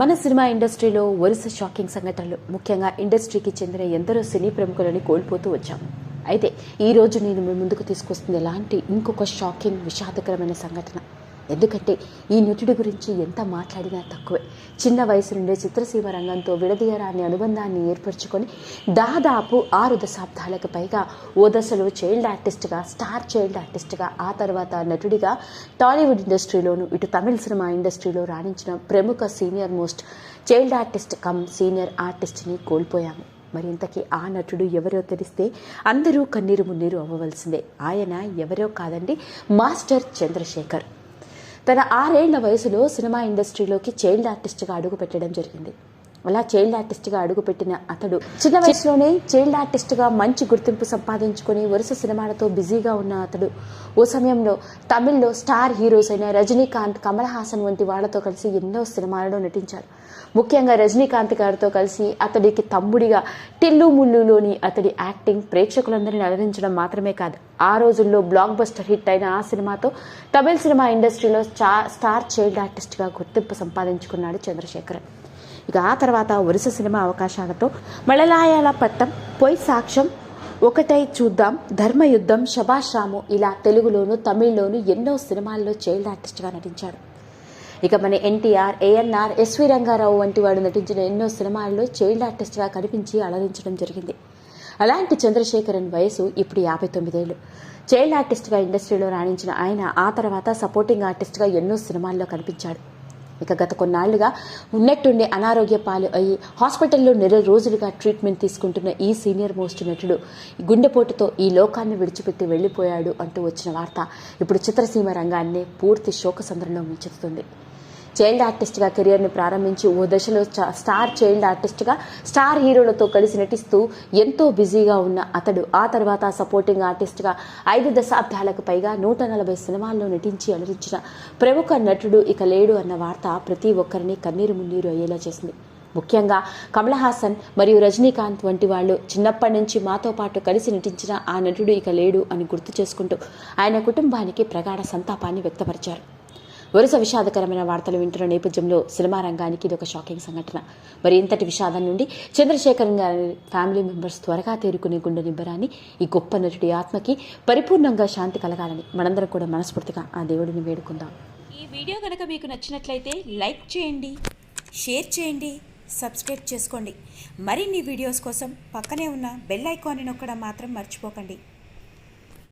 మన సినిమా ఇండస్ట్రీలో వరుస షాకింగ్ సంఘటనలు. ముఖ్యంగా ఇండస్ట్రీకి చెందిన ఎందరో సినీ ప్రముఖులని కోల్పోతూ వచ్చాము. అయితే ఈ రోజు నేను మీ ముందుకు తీసుకొస్తుంది ఎలాంటి ఇంకొక షాకింగ్ విషాదకరమైన సంఘటన? ఎందుకంటే ఈ నటుడి గురించి ఎంత మాట్లాడినా తక్కువే. చిన్న వయసు నుండే చిత్రసీమ రంగంతో విడదీయరాని అనుబంధాన్ని ఏర్పరచుకొని దాదాపు ఆరు దశాబ్దాలకు పైగా ఓ దశలో చైల్డ్ ఆర్టిస్ట్గా స్టార్ చైల్డ్ ఆర్టిస్ట్గా ఆ తర్వాత నటుడిగా టాలీవుడ్ ఇండస్ట్రీలోను ఇటు తమిళ సినిమా ఇండస్ట్రీలో రాణించిన ప్రముఖ senior most child artist come senior ఆర్టిస్ట్ని కోల్పోయాము. మరి ఇంతకీ ఆ నటుడు ఎవరో తెలిస్తే అందరూ కన్నీరు మున్నీరు అవ్వవలసిందే. ఆయన ఎవరో కాదండి మాస్టర్ చంద్రశేఖర్. తన ఆరేళ్ళ వయసులో సినిమా ఇండస్ట్రీలోకి చైల్డ్ ఆర్టిస్ట్గా అడుగు పెట్టడం జరిగింది. అలా చైల్డ్ ఆర్టిస్ట్గా అడుగుపెట్టిన అతడు. చిన్న వయసులోనే చైల్డ్ ఆర్టిస్ట్గా మంచి గుర్తింపు సంపాదించుకొని వరుస సినిమాలతో బిజీగా ఉన్న అతడు. ఓ సమయంలో తమిళ్ళో స్టార్ హీరోస్ అయిన రజనీకాంత్ కమల్ హాసన్ వంటి వాళ్ళతో కలిసి ఎన్నో సినిమాలలో నటించాడు ముఖ్యంగా రజనీకాంత్ గారితో కలిసి అతడికి తమ్ముడిగా టిల్లు ముల్లులోని అతడి యాక్టింగ్ ప్రేక్షకులందరినీ అలరించడం మాత్రమే కాదు ఆ రోజుల్లో బ్లాక్ బస్టర్ హిట్ అయిన ఆ సినిమాతో తమిళ సినిమా ఇండస్ట్రీలో స్టార్ స్టార్ చైల్డ్ ఆర్టిస్ట్గా గుర్తింపు సంపాదించుకున్నాడు చంద్రశేఖరన్. ఇక ఆ తర్వాత వరుస సినిమా అవకాశాలతో మళలాయాల పట్టం పొయ్ సాక్ష్యం ఒకటై చూద్దాం. ధర్మయుద్ధం శభాష్ రాము ఇలా తెలుగులోను తమిళ్ళోను ఎన్నో సినిమాల్లో చైల్డ్ ఆర్టిస్ట్గా నటించాడు. ఇక మన ఎన్టీఆర్ ఏఎన్ఆర్ ఎస్వి రంగారావు వంటి వాడు నటించిన ఎన్నో సినిమాల్లో చైల్డ్ ఆర్టిస్ట్గా కనిపించి అలరించడం జరిగింది. అలాంటి చంద్రశేఖరన్ వయసు ఇప్పుడు యాభై తొమ్మిదేళ్ళు. చైల్డ్ ఆర్టిస్ట్గా ఇండస్ట్రీలో రాణించిన ఆయన ఆ తర్వాత సపోర్టింగ్ ఆర్టిస్ట్గా ఎన్నో సినిమాల్లో కనిపించాడు. ఇక గత కొన్నాళ్ళుగా ఉన్నట్టుండి అనారోగ్య పాలు అయ్యి హాస్పిటల్లో నెల రోజులుగా ట్రీట్మెంట్ తీసుకుంటున్న ఈ సీనియర్ మోస్ట్ నటుడు గుండెపోటుతో ఈ లోకాన్ని విడిచిపెట్టి వెళ్ళిపోయాడు అంటూ వచ్చిన వార్త ఇప్పుడు చిత్రసీమ రంగాన్ని పూర్తి శోకసంద్రంలో ముంచెత్తుతుంది. చైల్డ్ ఆర్టిస్ట్గా కెరియర్ని ప్రారంభించి ఓ దశలో స్టార్ చైల్డ్ ఆర్టిస్ట్గా స్టార్ హీరోలతో కలిసి నటిస్తూ ఎంతో బిజీగా ఉన్న అతడు ఆ తర్వాత సపోర్టింగ్ ఆర్టిస్ట్గా ఐదు దశాబ్దాలకు పైగా నూట నలభై సినిమాల్లో నటించి అలరించిన ప్రముఖ నటుడు ఇక లేడు అన్న వార్త ప్రతి ఒక్కరిని కన్నీరు మున్నీరు అయ్యేలా చేసింది. ముఖ్యంగా కమల్ హాసన్ మరియు రజనీకాంత్ వంటి వాళ్ళు చిన్నప్పటి నుంచి మాతో పాటు కలిసి నటించిన ఆ నటుడు ఇక లేడు అని గుర్తు చేసుకుంటూ ఆయన కుటుంబానికి ప్రగాఢ సంతాపాన్ని వ్యక్తపరిచారు. వరుస విషాదకరమైన వార్తలు వింటున్న నేపథ్యంలో సినిమా రంగానికి ఇది ఒక షాకింగ్ సంఘటన. మరి ఇంతటి విషాదం నుండి చంద్రశేఖరన్ గారి ఫ్యామిలీ మెంబర్స్ త్వరగా తేరుకునే గుండె నిబ్బరాన్ని ఈ గొప్ప నటుడి ఆత్మకి పరిపూర్ణంగా శాంతి కలగాలని మనందరం కూడా మనస్ఫూర్తిగా ఆ దేవుడిని వేడుకుందాం. ఈ వీడియో కనుక మీకు నచ్చినట్లయితే లైక్ చేయండి షేర్ చేయండి సబ్స్క్రైబ్ చేసుకోండి. మరిన్ని వీడియోస్ కోసం పక్కనే ఉన్న బెల్ ఐకాన్ని నొక్కడం మాత్రం మర్చిపోకండి.